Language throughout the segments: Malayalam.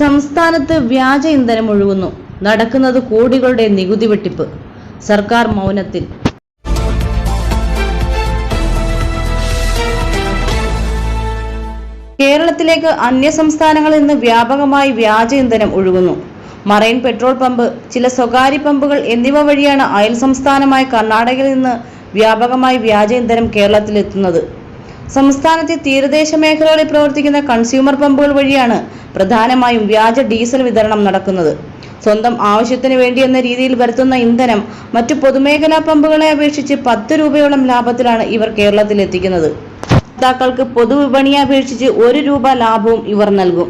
സംസ്ഥാനത്ത് വ്യാജ ഇന്ധനം ഒഴുകുന്നു. നടക്കുന്നത് കോടികളുടെ നികുതി വെട്ടിപ്പ്. സർക്കാർ മൗനത്തിൽ. കേരളത്തിലേക്ക് അന്യസംസ്ഥാനങ്ങളിൽ നിന്ന് വ്യാപകമായി വ്യാജ ഇന്ധനം ഒഴുകുന്നു. മറൈൻ പെട്രോൾ പമ്പ് ചില സ്വകാര്യ പമ്പുകൾ എന്നിവ വഴിയാണ് അയൽ സംസ്ഥാനമായ കർണാടകയിൽ നിന്ന് വ്യാപകമായി വ്യാജ ഇന്ധനം കേരളത്തിലെത്തുന്നത്. സംസ്ഥാനത്തെ തീരദേശ മേഖലകളിൽ പ്രവർത്തിക്കുന്ന കൺസ്യൂമർ പമ്പുകൾ വഴിയാണ് പ്രധാനമായും വ്യാജ ഡീസൽ വിതരണം നടക്കുന്നത്. സ്വന്തം ആവശ്യത്തിന് വേണ്ടി എന്ന രീതിയിൽ വരുത്തുന്ന ഇന്ധനം മറ്റു പൊതുമേഖലാ പമ്പുകളെ അപേക്ഷിച്ച് പത്ത് രൂപയോളം ലാഭത്തിലാണ് ഇവർ കേരളത്തിൽ എത്തിക്കുന്നത് ഉപഭോക്താക്കൾക്ക് പൊതുവിപണിയെ അപേക്ഷിച്ച് ഒരു രൂപ ലാഭവും ഇവർ നൽകും.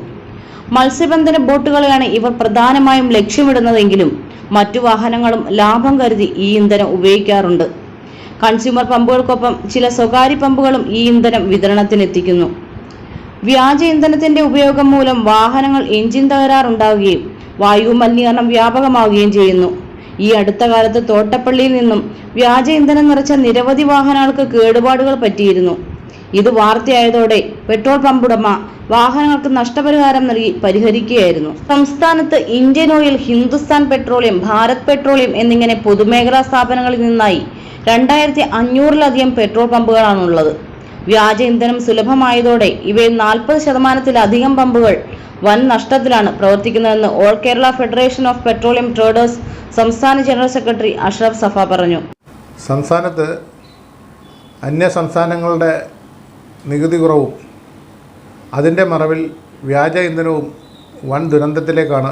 മത്സ്യബന്ധന ബോട്ടുകളെയാണ് ഇവർ പ്രധാനമായും ലക്ഷ്യമിടുന്നതെങ്കിലും മറ്റു വാഹനങ്ങളും ലാഭം കരുതി ഈ ഇന്ധനം ഉപയോഗിക്കാറുണ്ട്. കൺസ്യൂമർ പമ്പുകൾക്കൊപ്പം ചില സ്വകാര്യ പമ്പുകളും ഈ ഇന്ധനം വിതരണത്തിനെത്തിക്കുന്നു. വ്യാജ ഇന്ധനത്തിന്റെ ഉപയോഗം മൂലം വാഹനങ്ങൾ എഞ്ചിൻ തകരാറുണ്ടാവുകയും വായു മലിനീകരണം വ്യാപകമാവുകയും ചെയ്യുന്നു. ഈ അടുത്ത കാലത്ത് തോട്ടപ്പള്ളിയിൽ നിന്നും വ്യാജ ഇന്ധനം നിറച്ച നിരവധി വാഹനങ്ങൾക്ക് കേടുപാടുകൾ പറ്റിയിരുന്നു. ഇത് വാർത്തയായതോടെ പെട്രോൾ പമ്പുടമ വാഹനങ്ങൾക്ക് നഷ്ടപരിഹാരം നൽകി പരിഹരിക്കുകയായിരുന്നു. സംസ്ഥാനത്ത് Indian oil Hindustan petroleum Bharat petroleum എന്നിങ്ങനെ പൊതുമേഖലാ സ്ഥാപനങ്ങളിൽ നിന്നായി രണ്ടായിരത്തി അഞ്ഞൂറിലധികം പെട്രോൾ പമ്പുകളാണുള്ളത്. വ്യാജ ഇന്ധനം സുലഭമായതോടെ ഇവയിൽ നാൽപ്പത് ശതമാനത്തിലധികം പമ്പുകൾ വൻ നഷ്ടത്തിലാണ് പ്രവർത്തിക്കുന്നതെന്ന് all Kerala federation of petroleum traders സംസ്ഥാന ജനറൽ സെക്രട്ടറി അഷ്റഫ് സഫ പറഞ്ഞു. സംസ്ഥാനത്ത് അന്യ സംസ്ഥാനങ്ങളുടെ നികുതി കുറവും അതിന്റെ മറവിൽ വ്യാജ ഇന്ധനവും വൻ ദുരന്തത്തിലേക്കാണ്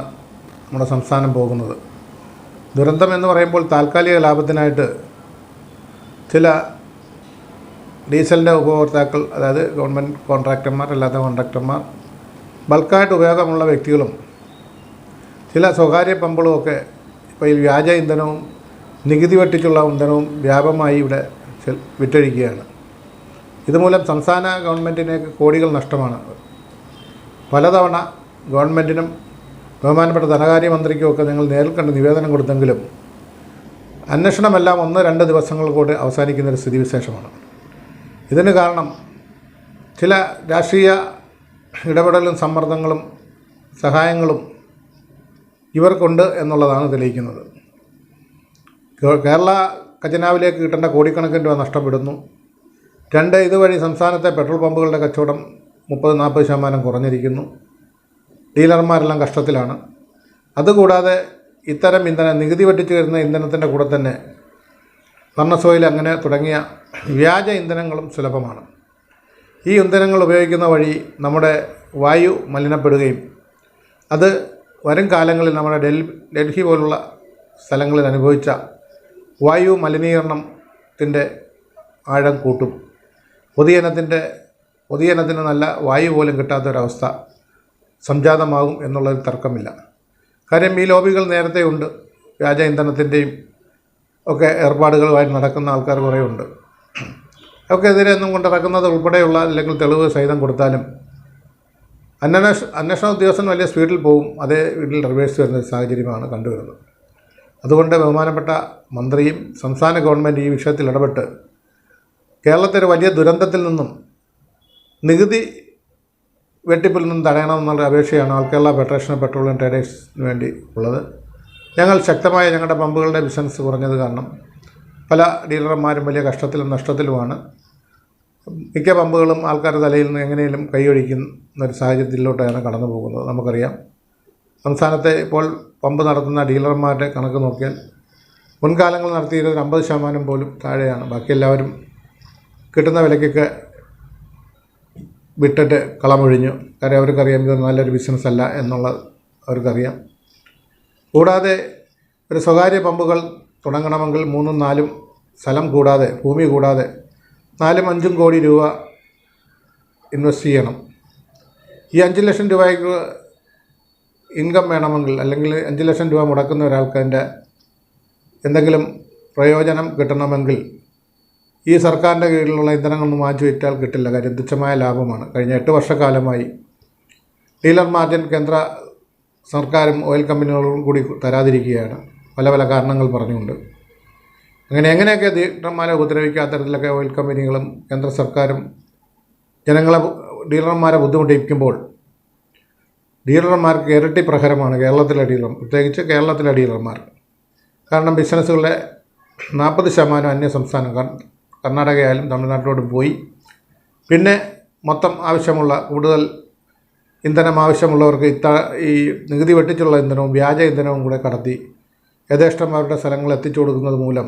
നമ്മുടെ സംസ്ഥാനം പോകുന്നത്. ദുരന്തം എന്ന് പറയുമ്പോൾ താൽക്കാലിക ലാഭത്തിനായിട്ട് ചില ഡീസലിന്റെ ഉപഭോക്താക്കൾ അതായത് ഗവൺമെന്റ് കോൺട്രാക്ടർമാർ അല്ലാത്ത കോൺട്രാക്ടർമാർ ബൾക്കായിട്ട് ഉപയോഗമുള്ള വ്യക്തികളും ചില സ്വകാര്യ പമ്പുകളുമൊക്കെ ഇപ്പോൾ ഈ വ്യാജ ഇന്ധനവും നികുതി വെട്ടിച്ചുള്ള ഇന്ധനവും വ്യാപകമായി ഇവിടെ വിറ്റഴിക്കുകയാണ്. ഇതുമൂലം സംസ്ഥാന ഗവൺമെന്റിന് കോടികൾ നഷ്ടമാണ്. പലതവണ ഗവൺമെന്റിനും ബഹുമാനപ്പെട്ട ധനകാര്യമന്ത്രിക്കും ഒക്കെ ഞങ്ങൾ നേരിൽ കണ്ട് നിവേദനം കൊടുത്തെങ്കിലും അന്വേഷണമെല്ലാം ഒന്ന് രണ്ട് ദിവസങ്ങൾ കൂടി അവസാനിക്കുന്നൊരു സ്ഥിതിവിശേഷമാണ്. ഇതിന് കാരണം ചില രാഷ്ട്രീയ ഇടപെടലും സമ്മർദ്ദങ്ങളും സഹായങ്ങളും ഇവർക്കുണ്ട് എന്നുള്ളതാണ് തെളിയിക്കുന്നത്. കേരള ഖജനാവിലേക്ക് കിട്ടേണ്ട കോടിക്കണക്കിന് രൂപ നഷ്ടപ്പെടുന്നു. രണ്ട് ഇതുവഴി സംസ്ഥാനത്തെ പെട്രോൾ പമ്പുകളുടെ കച്ചവടം മുപ്പത് നാൽപ്പത് ശതമാനം കുറഞ്ഞിരിക്കുന്നു. ഡീലർമാരെല്ലാം കഷ്ടത്തിലാണ്. അതുകൂടാതെ ഇത്തരം ഇന്ധനം നികുതി വെട്ടിച്ചു വരുന്ന ഇന്ധനത്തിന്റെ കൂടെ തന്നെ വർണസോയിൽ അങ്ങനെ തുടങ്ങിയ വ്യാജ ഇന്ധനങ്ങളും സുലഭമാണ്. ഈ ഇന്ധനങ്ങൾ ഉപയോഗിക്കുന്ന വഴി നമ്മുടെ വായു മലിനപ്പെടുകയും അത് വരും കാലങ്ങളിൽ നമ്മുടെ ഡൽഹി ഡൽഹി പോലുള്ള സ്ഥലങ്ങളിൽ അനുഭവിച്ച വായു മലിനീകരണത്തിന്റെ ആഴം കൂട്ടും. പൊതുജനത്തിന്റെ പൊതുജനത്തിന് നല്ല വായു പോലും കിട്ടാത്തൊരവസ്ഥ സംജാതമാകും എന്നുള്ളതിൽ തർക്കമില്ല. കാര്യം ഈ ലോബികൾ നേരത്തെ ഉണ്ട്. വ്യാജ ഇന്ധനത്തിന്റെയും ഒക്കെ ഏർപ്പാടുകളുമായി നടക്കുന്ന ആൾക്കാർ കുറേ ഉണ്ട്. അവർക്കെതിരെ ഒന്നും കൊണ്ട് നടക്കുന്നത് ഉൾപ്പെടെയുള്ള അല്ലെങ്കിൽ തെളിവ് സഹിതം കൊടുത്താലും അന്വേഷ അന്വേഷണ ഉദ്യോഗസ്ഥൻ വലിയ സ്പീഡിൽ പോകും. അതേ വീട്ടിൽ റിവേഴ്സ് വരുന്ന സാഹചര്യമാണ് കണ്ടുവരുന്നത്. അതുകൊണ്ട് ബഹുമാനപ്പെട്ട മന്ത്രിയും സംസ്ഥാന ഗവൺമെന്റ് ഈ വിഷയത്തിൽ ഇടപെട്ട് കേരളത്തെ ഒരു വലിയ ദുരന്തത്തിൽ നിന്നും നികുതി വെട്ടിപ്പിൽ നിന്നും തടയണമെന്നുള്ള അപേക്ഷയാണ് all Kerala federation of petroleum ട്രേഡേഴ്സിന് വേണ്ടി ഉള്ളത്. ഞങ്ങൾ ശക്തമായ ഞങ്ങളുടെ പമ്പുകളുടെ ബിസിനസ് കുറഞ്ഞത് കാരണം പല ഡീലർമാരും വലിയ കഷ്ടത്തിലും നഷ്ടത്തിലുമാണ്. മിക്ക പമ്പുകളും ആൾക്കാരുടെ തലയിൽ നിന്ന് എങ്ങനെയും കൈയൊഴിക്കുന്ന ഒരു സാഹചര്യത്തിലോട്ടാണ് കടന്നു പോകുന്നത്. നമുക്കറിയാം. സംസ്ഥാനത്തെ ഇപ്പോൾ പമ്പ് നടത്തുന്ന ഡീലർമാരുടെ കണക്ക് നോക്കിയാൽ മുൻകാലങ്ങൾ നടത്തിയിരുന്ന ഒരു അമ്പത് ശതമാനം പോലും താഴെയാണ്. ബാക്കി എല്ലാവരും കിട്ടുന്ന വിലയ്ക്കൊക്കെ വിട്ടിട്ട് കളമൊഴിഞ്ഞു. കാര്യം അവർക്കറിയാം ഇത് നല്ലൊരു ബിസിനസ് അല്ല എന്നുള്ളത് അവർക്കറിയാം. കൂടാതെ ഒരു സ്വകാര്യ പമ്പുകൾ തുടങ്ങണമെങ്കിൽ മൂന്നും നാലും സ്ഥലം കൂടാതെ ഭൂമി കൂടാതെ നാലും അഞ്ചും കോടി രൂപ ഇൻവെസ്റ്റ് ചെയ്യണം. ഈ അഞ്ച് ലക്ഷം രൂപയ്ക്ക് ഇൻകം വേണമെങ്കിൽ അല്ലെങ്കിൽ അഞ്ച് ലക്ഷം രൂപ മുടക്കുന്ന ഒരാൾക്ക് അതിന്റെ എന്തെങ്കിലും പ്രയോജനം കിട്ടണമെങ്കിൽ ഈ സർക്കാരിന്റെ കീഴിലുള്ള ഇന്ധനങ്ങളൊന്നും മാറ്റി വിറ്റാൽ കിട്ടില്ല. കാര്യം തുച്ഛമായ ലാഭമാണ്. കഴിഞ്ഞ എട്ട് വർഷക്കാലമായി ഡീലർ മാർജിൻ കേന്ദ്ര സർക്കാരും ഓയിൽ കമ്പനികളും കൂടി തരാതിരിക്കുകയാണ്. പല പല കാരണങ്ങൾ പറഞ്ഞുകൊണ്ട്. അങ്ങനെ എങ്ങനെയൊക്കെ ഡീലർമാരെ ഉപദ്രവിക്കാത്ത തരത്തിലൊക്കെ ഓയിൽ കമ്പനികളും കേന്ദ്ര സർക്കാരും ജനങ്ങളെ ഡീലർമാരെ ബുദ്ധിമുട്ടിക്കുമ്പോൾ ഡീലർമാർക്ക് ഇരട്ടി പ്രഹരമാണ് കേരളത്തിലെ ഡീലർ പ്രത്യേകിച്ച് കേരളത്തിലെ ഡീലർമാർ. കാരണം ബിസിനസ്സുകളുടെ നാൽപ്പത് ശതമാനം അന്യ സംസ്ഥാനം കർണാടകയായാലും തമിഴ്നാട്ടിലോട്ട് പോയി. പിന്നെ മൊത്തം ആവശ്യമുള്ള കൂടുതൽ ഇന്ധനം ആവശ്യമുള്ളവർക്ക് ഇത്ത ഈ നികുതി വെട്ടിച്ചുള്ള ഇന്ധനവും വ്യാജ ഇന്ധനവും കൂടെ കടത്തി യഥേഷ്ടം അവരുടെ സ്ഥലങ്ങളിൽ എത്തിച്ചു കൊടുക്കുന്നത് മൂലം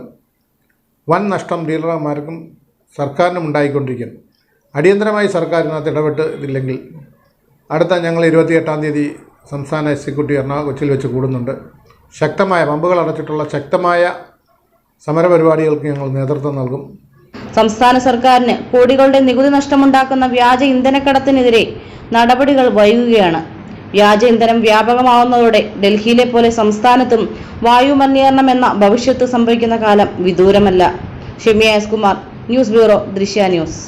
വൻ നഷ്ടം ഡീലർമാർക്കും സർക്കാരിനും ഉണ്ടായിക്കൊണ്ടിരിക്കുന്നു. അടിയന്തരമായി സർക്കാരിനകത്ത് ഇടപെട്ട് ഇതില്ലെങ്കിൽ അടുത്ത ഞങ്ങൾ ഇരുപത്തിയെട്ടാം തീയതി സംസ്ഥാന എക്സിക്യൂട്ടീവ് എറണാകുളം കൊച്ചിയിൽ വെച്ച് കൂടുന്നുണ്ട്. ശക്തമായ പമ്പുകൾ അടച്ചിട്ടുള്ള ശക്തമായ സമരപരിപാടികൾക്ക് ഞങ്ങൾ നേതൃത്വം നൽകും. സംസ്ഥാന സർക്കാരിന് കോടികളുടെ നികുതി നഷ്ടമുണ്ടാക്കുന്ന വ്യാജ ഇന്ധനക്കടത്തിനെതിരെ നടപടികൾ വൈകുകയാണ്. വ്യാജ ഇന്ധനം വ്യാപകമാവുന്നതോടെ ഡൽഹിയിലെ പോലെ സംസ്ഥാനത്തും വായു മലിനീകരണം എന്ന ഭവിഷ്യത്ത് സംഭവിക്കുന്ന കാലം വിദൂരമല്ല. Shemiya S Kumar news bureau Drishya news.